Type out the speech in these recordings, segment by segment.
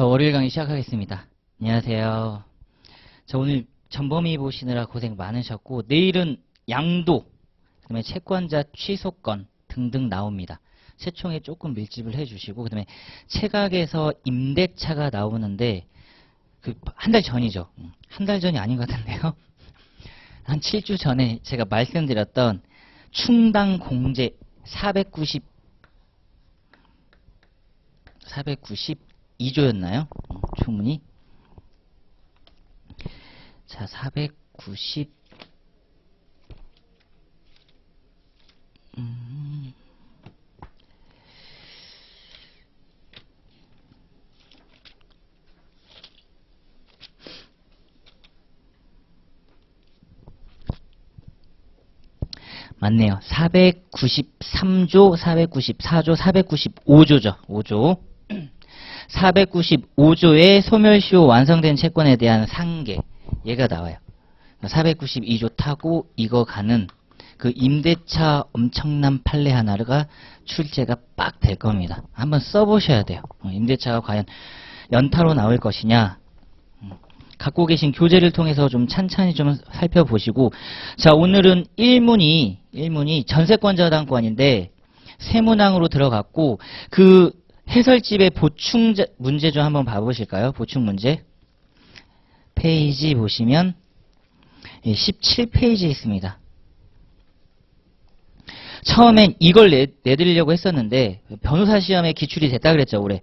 자, 월요일 강의 시작하겠습니다. 안녕하세요. 자, 오늘 전범위 보시느라 고생 많으셨고, 내일은 양도, 그 다음에 채권자 취소권 등등 나옵니다. 세총에 조금 밀집을 해주시고, 그 다음에 체각에서 임대차가 나오는데, 그, 한 달 전이죠. 음, 한달 전이 아닌 것 같은데요. 한 7주 전에 제가 말씀드렸던 충당 공제 490, 492조였나요? 충분히. 자, 490. 음. 맞네요. 493조, 494조, 495조죠. 5조. 495조의 소멸시효 완성된 채권에 대한 상계. 얘가 나와요. 492조 타고 이거 가는 그 임대차 엄청난 판례 하나가 출제가 빡 될 겁니다. 한번 써보셔야 돼요. 어, 임대차가 과연 연타로 나올 것이냐. 음, 갖고 계신 교재를 통해서 좀 찬찬히 좀 살펴보시고 자 오늘은 1문이 1문이 전세권자당권인데 세문항으로 들어갔고 그 해설집의 보충 자- 문제 좀 한번 봐보실까요? 보충 문제 페이지 보시면 17페이지에 있습니다. 처음엔 이걸 내, 내드리려고 했었는데 변호사 시험에 기출이 됐다 그랬죠 올해.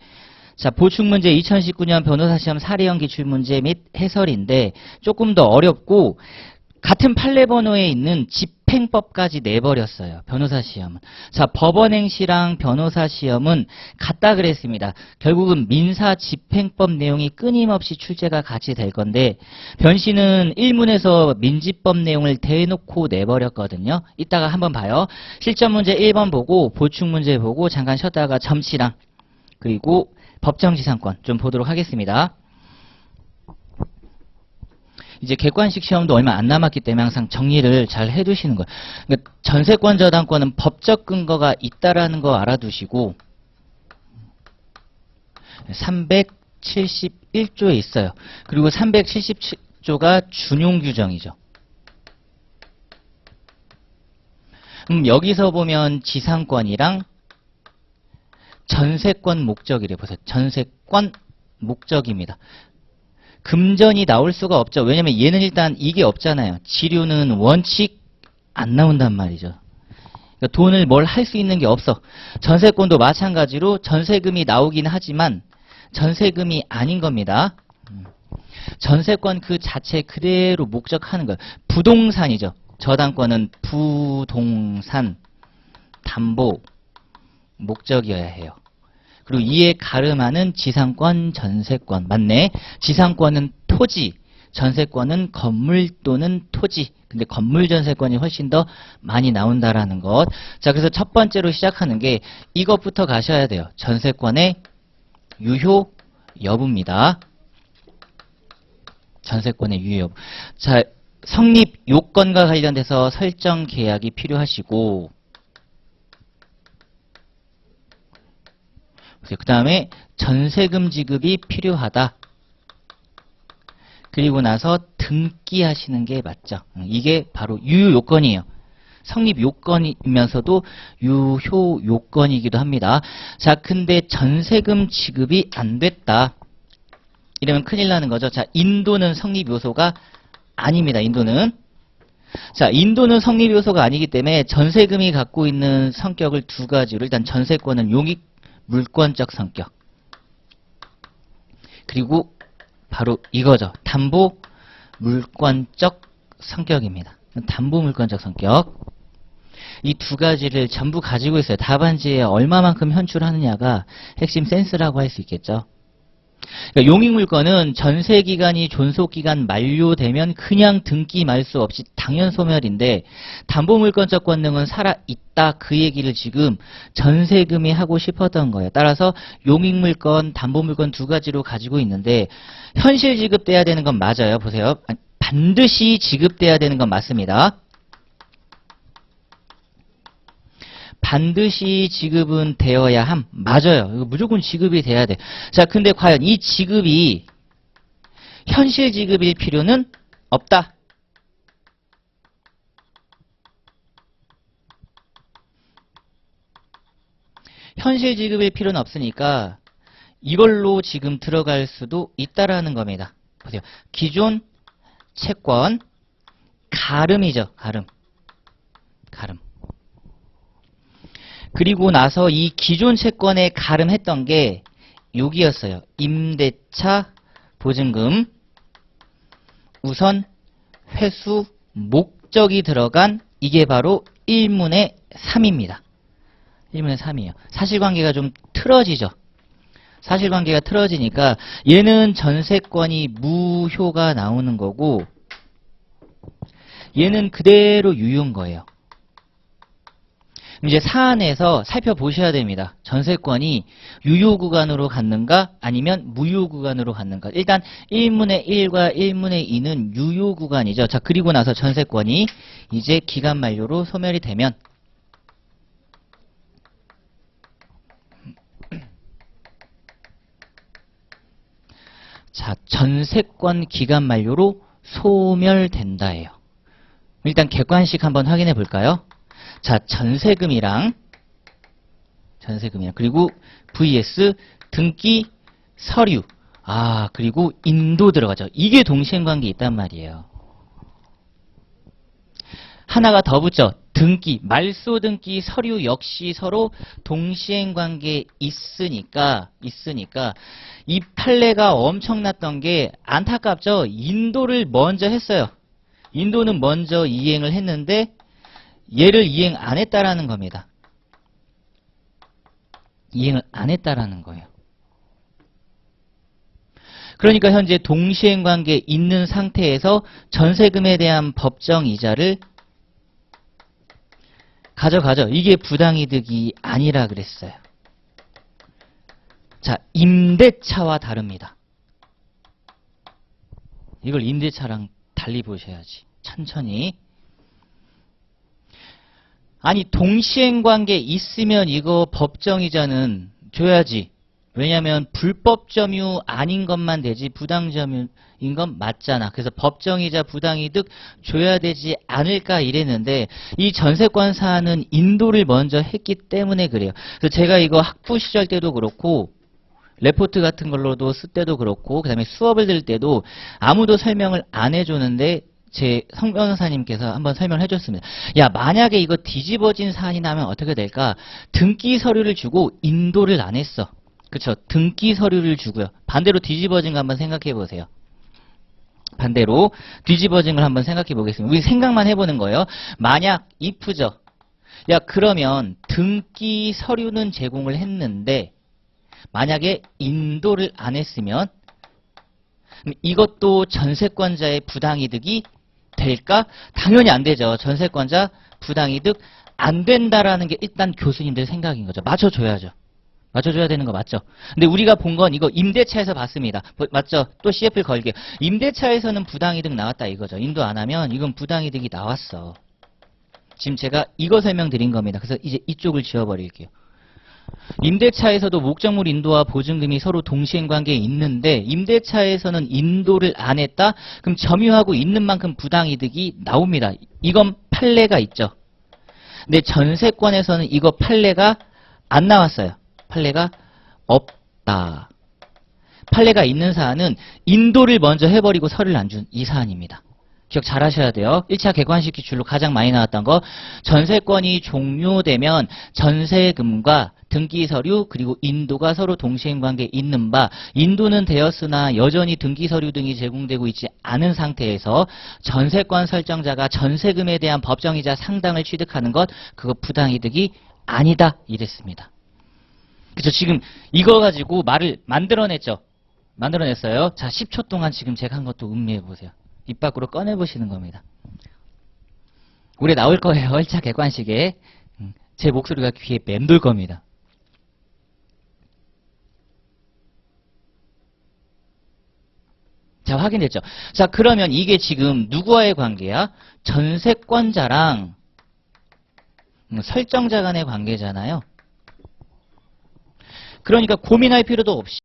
자 보충 문제 2019년 변호사 시험 사례형 기출 문제 및 해설인데 조금 더 어렵고 같은 판례 번호에 있는 집 행법까지 내버렸어요. 변호사 시험은. 자, 법원행시랑 변호사 시험은 같다 그랬습니다. 결국은 민사 집행법 내용이 끊임없이 출제가 같이 될 건데 변 씨는 1문에서 민지법 내용을 대놓고 내버렸거든요. 이따가 한번 봐요. 실전 문제 1번 보고 보충 문제 보고 잠깐 쉬었다가 점치랑 그리고 법정지상권 좀 보도록 하겠습니다. 이제 객관식 시험도 얼마 안 남았기 때문에 항상 정리를 잘 해두시는 거예요. 그러니까 전세권 저당권은 법적 근거가 있다라는 거 알아두시고 371조에 있어요. 그리고 377조가 준용 규정이죠. 음, 여기서 보면 지상권이랑 전세권 목적이래 보세요. 전세권 목적입니다. 금전이 나올 수가 없죠. 왜냐면 얘는 일단 이게 없잖아요. 지류는 원칙 안 나온단 말이죠. 그러니까 돈을 뭘 할 수 있는 게 없어. 전세권도 마찬가지로 전세금이 나오긴 하지만 전세금이 아닌 겁니다. 음. 전세권 그 자체 그대로 목적하는 거예요. 부동산이죠. 저당권은 부동산 담보 목적이어야 해요. 그리고 이에 가름하는 지상권, 전세권. 맞네. 지상권은 토지, 전세권은 건물 또는 토지. 근데 건물 전세권이 훨씬 더 많이 나온다라는 것. 자, 그래서 첫 번째로 시작하는 게 이것부터 가셔야 돼요. 전세권의 유효 여부입니다. 전세권의 유효 여부. 자, 성립 요건과 관련돼서 설정 계약이 필요하시고 그 다음에 전세금 지급이 필요하다. 그리고 나서 등기하시는 게 맞죠. 음, 이게 바로 유효 요건이에요. 성립 요건이면서도 유효 요건이기도 합니다. 자, 근데 전세금 지급이 안 됐다. 이러면 큰일 나는 거죠. 자, 인도는 성립 요소가 아닙니다. 인도는. 자, 인도는 성립 요소가 아니기 때문에 전세금이 갖고 있는 성격을 두 가지로 일단 전세권은 용익 물권적 성격. 그리고 바로 이거죠. 담보 물권적 성격입니다. 담보 물권적 성격. 이 두 가지를 전부 가지고 있어요. 답안지에 얼마만큼 현출하느냐가 핵심 센스라고 할 수 있겠죠. 그러니까 용익물건은 전세기간이 존속기간 만료되면 그냥 등기 말수 없이 당연 소멸인데 담보물권적 권능은 살아있다 그 얘기를 지금 전세금이 하고 싶었던 거예요. 따라서 용익물건, 담보물건 두 가지로 가지고 있는데 현실 지급돼야 되는 건 맞아요. 보세요. 반드시 지급돼야 되는 건 맞습니다. 반드시 지급은 되어야 함. 맞아요. 이거 무조건 지급이 돼야 돼. 자, 근데 과연 이 지급이 현실 지급일 필요는 없다. 현실 지급일 필요는 없으니까 이걸로 지금 들어갈 수도 있다라는 겁니다. 보세요. 기존 채권 가름이죠. 가름. 가름. 그리고 나서 이 기존 채권에 가름했던 게 여기였어요. 임대차 보증금 우선 회수 목적이 들어간 이게 바로 1문의 3입니다. 1문의 3이에요. 사실관계가 좀 틀어지죠. 사실관계가 틀어지니까 얘는 전세권이 무효가 나오는 거고 얘는 그대로 유효인 거예요. 이제 사안에서 살펴보셔야 됩니다. 전세권이 유효 구간으로 갔는가 아니면 무효 구간으로 갔는가. 일단 1문의 1과 1문의 2는 유효 구간이죠. 자, 그리고 나서 전세권이 이제 기간 만료로 소멸이 되면 자, 전세권 기간 만료로 소멸된다예요. 일단 객관식 한번 확인해 볼까요? 자, 전세금이랑 전세금이랑 그리고 vs 등기 서류. 아, 그리고 인도 들어가죠. 이게 동시행관계 있단 말이에요. 하나가 더 붙죠. 등기, 말소 등기 서류 역시 서로 동시행 관계 있으니까, 있으니까, 이 판례가 엄청났던 게 안타깝죠? 인도를 먼저 했어요. 인도는 먼저 이행을 했는데, 얘를 이행 안 했다라는 겁니다. 이행을 안 했다라는 거예요. 그러니까 현재 동시행관계 있는 상태에서 전세금에 대한 법정 이자를 가져가죠. 이게 부당이득이 아니라 그랬어요. 자, 임대차와 다릅니다. 이걸 임대차랑 달리 보셔야지. 천천히. 아니, 동시행 관계 있으면 이거 법정이자는 줘야지. 왜냐하면 불법 점유 아닌 것만 되지 부당 점유인 건 맞잖아. 그래서 법정이자 부당이득 줘야 되지 않을까 이랬는데 이 전세권 사안은 인도를 먼저 했기 때문에 그래요. 그래서 제가 이거 학부 시절 때도 그렇고 레포트 같은 걸로도 쓸 때도 그렇고 그 다음에 수업을 들 때도 아무도 설명을 안 해줬는데 제 성 변호사님께서 한번 설명을 해줬습니다. 야 만약에 이거 뒤집어진 사안이 나면 어떻게 될까? 등기 서류를 주고 인도를 안 했어. 그쵸. 등기 서류를 주고요. 반대로 뒤집어진 거 한번 생각해 보세요. 반대로 뒤집어진 걸 한번 생각해 보겠습니다. 우리 생각만 해보는 거예요. 만약 if죠. 야 그러면 등기 서류는 제공을 했는데 만약에 인도를 안 했으면 이것도 전세권자의 부당이득이 될까? 당연히 안 되죠. 전세권자 부당이득 안 된다라는 게 일단 교수님들 생각인 거죠. 맞춰줘야죠. 맞춰줘야 되는 거 맞죠? 근데 우리가 본 건 이거 임대차에서 봤습니다. 뭐, 맞죠? 또 CF를 걸게요. 임대차에서는 부당이득 나왔다 이거죠. 인도 안 하면 이건 부당이득이 나왔어. 지금 제가 이거 설명드린 겁니다. 그래서 이제 이쪽을 지워버릴게요. 임대차에서도 목적물 인도와 보증금이 서로 동시행 관계에 있는데 임대차에서는 인도를 안 했다? 그럼 점유하고 있는 만큼 부당이득이 나옵니다. 이건 판례가 있죠. 근데 전세권에서는 이거 판례가 안 나왔어요. 판례가 없다. 판례가 있는 사안은 인도를 먼저 해버리고 설을 안 준 이 사안입니다. 기억 잘 하셔야 돼요. 1차 객관식 기출로 가장 많이 나왔던 거 전세권이 종료되면 전세금과 등기 서류 그리고 인도가 서로 동시행관계에 있는 바 인도는 되었으나 여전히 등기 서류 등이 제공되고 있지 않은 상태에서 전세권 설정자가 전세금에 대한 법정이자 상당을 취득하는 것 그거 부당이득이 아니다 이랬습니다. 그쵸 지금 이거 가지고 말을 만들어냈죠. 만들어냈어요. 자 10초 동안 지금 제가 한 것도 음미해 보세요. 입 밖으로 꺼내보시는 겁니다. 우리 나올 거예요. 1차 객관식에. 음, 제 목소리가 귀에 맴돌 겁니다. 자, 확인됐죠? 자, 그러면 이게 지금 누구와의 관계야? 전세권자랑 음, 설정자 간의 관계잖아요. 그러니까 고민할 필요도 없이